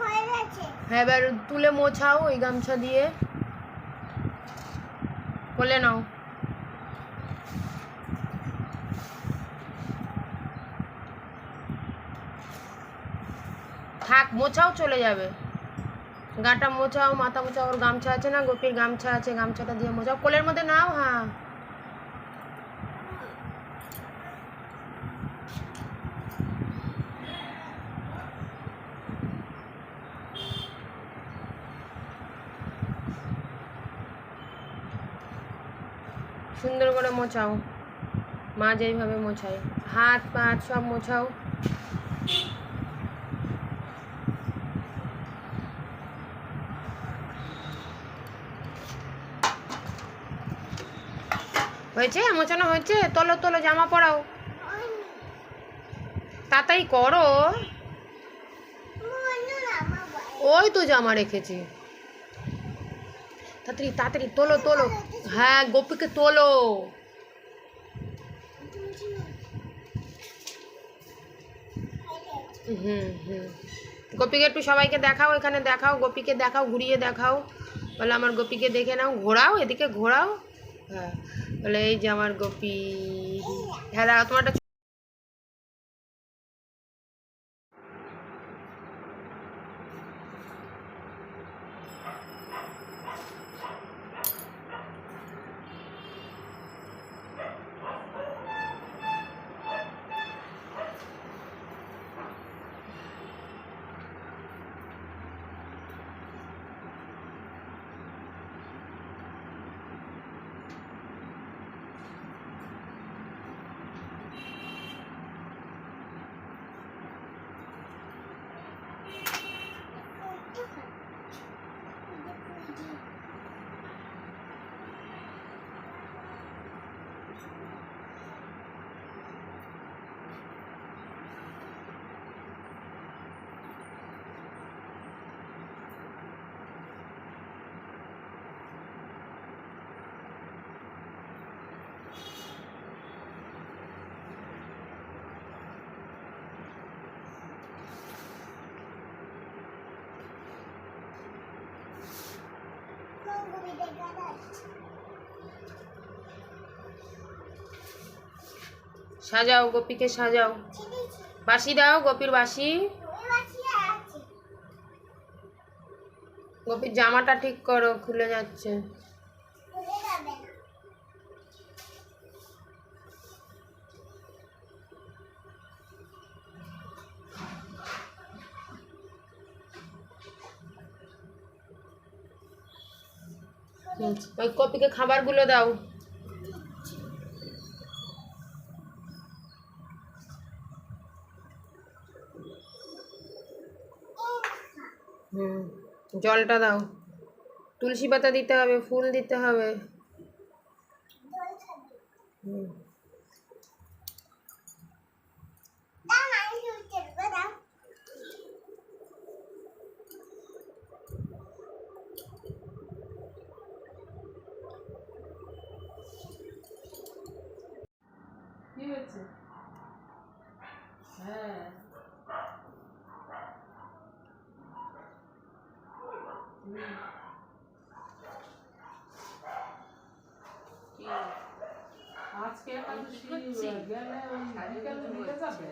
হয়ে, এবার তুলে মোছাও ওই গামছা দিয়ে। বলে নাও। থাক, মোছাও চলে যাবে। গাটা মোছাও, মাথা মোছাও, ওর গামছা আছে না? গোপীর গামছা আছে, গামছাটা দিয়ে মোছাও। কোলের মধ্যে নাও হ্যাঁ। সুন্দর করে মোছাও। মা যেইভাবে মোছায়। হাত পা সব মোছাও। হয়েছে? মোছানো হয়েছে? তোলো তোলো জামা পরাও। তাড়াতাড়ি করো। ওই তো জামা রেখেছি। তাড়াতাড়ি তাড়াতাড়ি, তোলো তোলো। হ্যাঁ গোপীকে তোলো। হুম হুম। গোপীকে একটু সবাইকে দেখাও, এখানে দেখাও, গোপীকে দেখাও, ঘুরিয়ে দেখাও। বলে আমার গোপীকে দেখে নাও, ঘোরাও, এদিকে ঘোরাও। হ্যাঁ বলে এই যে আমার গোপী। হ্যাঁ দাঁড়াও, তোমার সাজাও গোপীকে সাজাও। বাসি দাও গোপীর বাসি গোপীর জামাটা ঠিক করো খুলে যাচ্ছে। ওই কপিকে খাবারগুলো দাও। হুম, জলটা দাও। তুলসী পাতা দিতে হবে, ফুল দিতে হবে। হুম। হয়েছে? হ্যাঁ। আজকে একটা দুষ্টি গেলে ওই মেডিকেল নিয়ে যাবে?